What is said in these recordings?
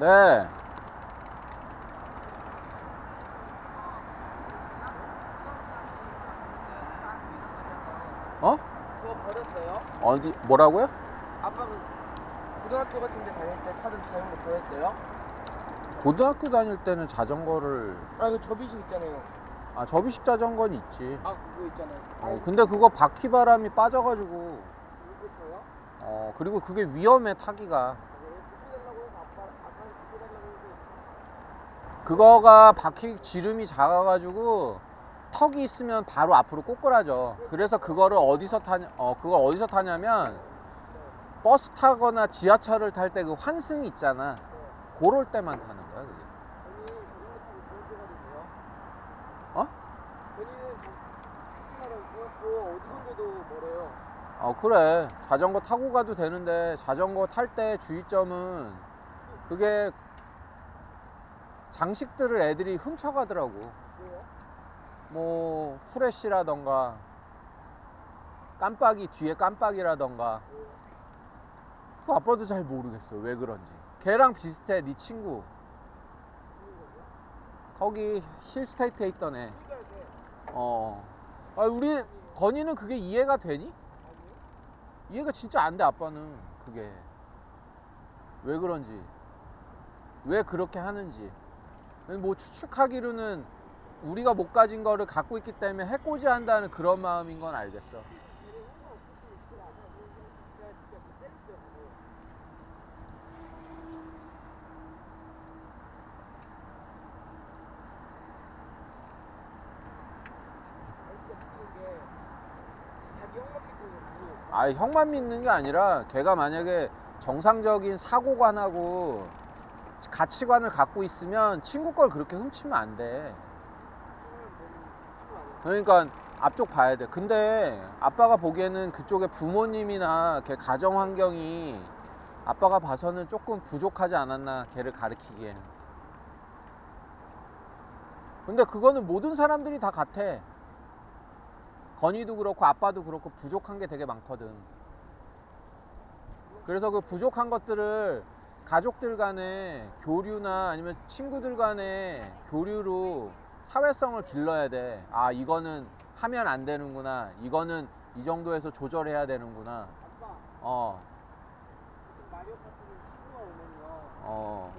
네. 어? 그거 버렸어요? 어디 뭐라고요? 아빠가 고등학교 같은 데 다닐 때 타던 자전거 버렸어요? 고등학교 다닐 때는 자전거를 아 이거 접이식 있잖아요 아 접이식 자전거는 있지. 아 그거 있잖아요 어, 근데 그거 바퀴 바람이 빠져가지고? 어 그리고 그게 위험해 타기가. 해달라고 해서 아빠 아빠한테 해달라고 해서 그거가 바퀴 지름이 작아가지고 턱이 있으면 바로 앞으로 꼬꾸라져. 그래서 그거를 어디서 타냐, 어, 그걸 어디서 타냐면 버스 타거나 지하철을 탈 때 그 환승 있잖아. 그럴 때만 타는 거야, 그게. 어? 어, 그래. 자전거 타고 가도 되는데 자전거 탈 때 주의점은 그게 장식들을 애들이 훔쳐가더라고. 왜요? 뭐 후레쉬라던가 깜빡이 뒤에 깜빡이라던가. 그 아빠도 잘 모르겠어. 왜 그런지. 걔랑 비슷해 네 친구. 거기 힐스테이트에 있던 애 이제 어. 아 우리 건이는 그게 이해가 되니? 이해가 진짜 안 돼 아빠는. 그게. 왜 그런지. 왜 그렇게 하는지 뭐 추측하기로는 우리가 못 가진 거를 갖고 있기 때문에 해코지 한다는 그런 마음인 건 알겠어. 아 형만 믿는 게 아니라 걔가 만약에 정상적인 사고관하고 가치관을 갖고 있으면 친구 걸 그렇게 훔치면 안 돼. 그러니까 앞쪽 봐야 돼. 근데 아빠가 보기에는 그쪽에 부모님이나 걔 가정 환경이 아빠가 봐서는 조금 부족하지 않았나 걔를 가르치기엔. 근데 그거는 모든 사람들이 다 같아. 건이도 그렇고 아빠도 그렇고 부족한 게 되게 많거든. 그래서 그 부족한 것들을 가족들 간의 교류나 아니면 친구들 간의 교류로 사회성을 길러야 돼. 아, 이거는 하면 안 되는구나. 이거는 이 정도에서 조절해야 되는구나. 아빠, 어, 마리오 카트를 친구가 오면요. 어.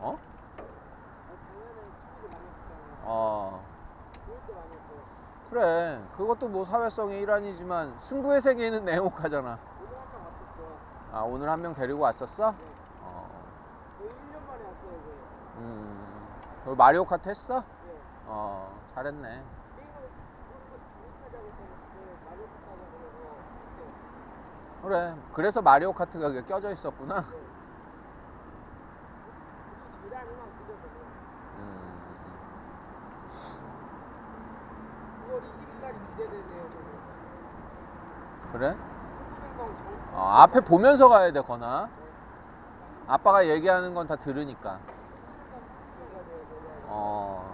어? 어. 했어요. 그래. 그것도 뭐 사회성의 일환이지만 승부의 세계에는 내용하잖아. 아, 오늘 한 명 데리고 왔었어? 네. 어, 거의 1년 만에 왔어요, 이제. 음. 그 마리오 카트 했어? 네. 어, 잘했네. 했어요. 그래. 그래서 마리오 카트가 껴져 있었구나. 네. 음. 9월 20일까지 기대되네요, 저는. 그래? 어, 앞에 보면서 가야 돼, 거나. 아빠가 얘기하는 건 다 들으니까. 어,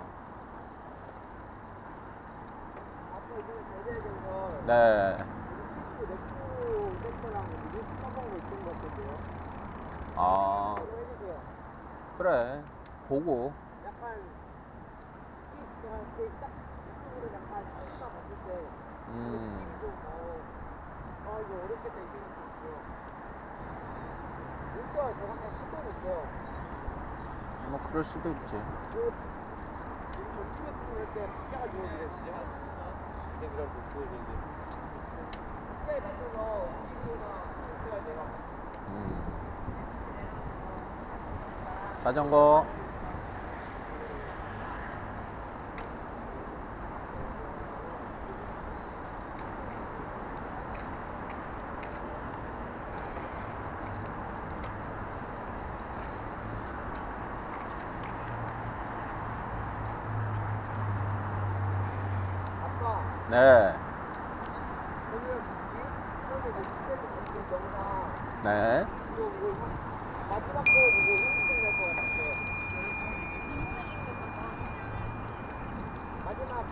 네. 아. 그래. 보고. 음. 뭐, 그럴 수도 있지. 음. 자전거. 아빠, 네. 네. 마지막. 마지막